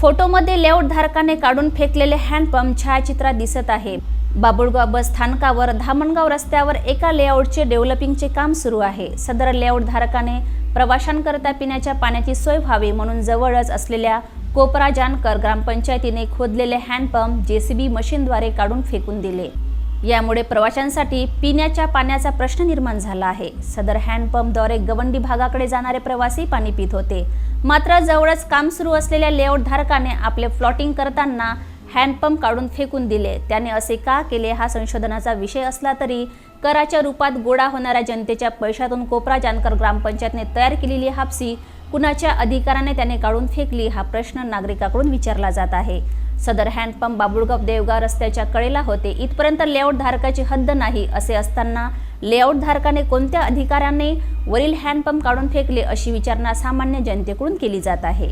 फोटोमध्ये लेआउट धारकाने काढून फेकलेले हँडपंप छायाचित्रात दिसत आहे. बाबुळगाव बस स्थानकावर धामणगाव रस्त्यावर एका लेआउटचे डेव्हलपिंगचे काम सुरू आहे. सदर लेआउट धारकाने प्रवाशांकरता पिण्याच्या पाण्याची सोय व्हावी म्हणून जवळच असलेल्या कोपरा जानकर ग्रामपंचायतीने खोदलेले हँडपंप जेसीबी मशीनद्वारे काढून फेकून दिले. यामुळे प्रवाशांसाठी पिण्याच्या पाण्याचा प्रश्न निर्माण झाला आहे. सदर हँडपंपद्वारे गवंडी भागाकडे जाणारे प्रवासी पाणी पित होते. मात्र जवळच काम सुरू असलेल्या लेआउट धारकाने आपले फ्लॉटिंग करताना हँडपंप काढून फेकून दिले. त्याने असे का केले हा संशोधनाचा विषय असला तरी कराच्या रूपात गोळा होणाऱ्या जनतेच्या पैशातून कोपरा जानकर ग्रामपंचायतने तयार केलेली हापसी कुणाच्या अधिकाराने त्याने काढून फेकली हा प्रश्न नागरिकाकडून विचारला जात आहे. सदर हँडपंप बाबुळगाव देवगाव रस्त्याच्या कडेला होते. इथपर्यंत लेआउट धारकाची हद्द नाही असे असताना लेआउट धारकाने कोणत्या अधिकाऱ्याने वरील हँडपंप काढून फेकले अशी विचारणा सामान्य जनतेकडून केली जात आहे.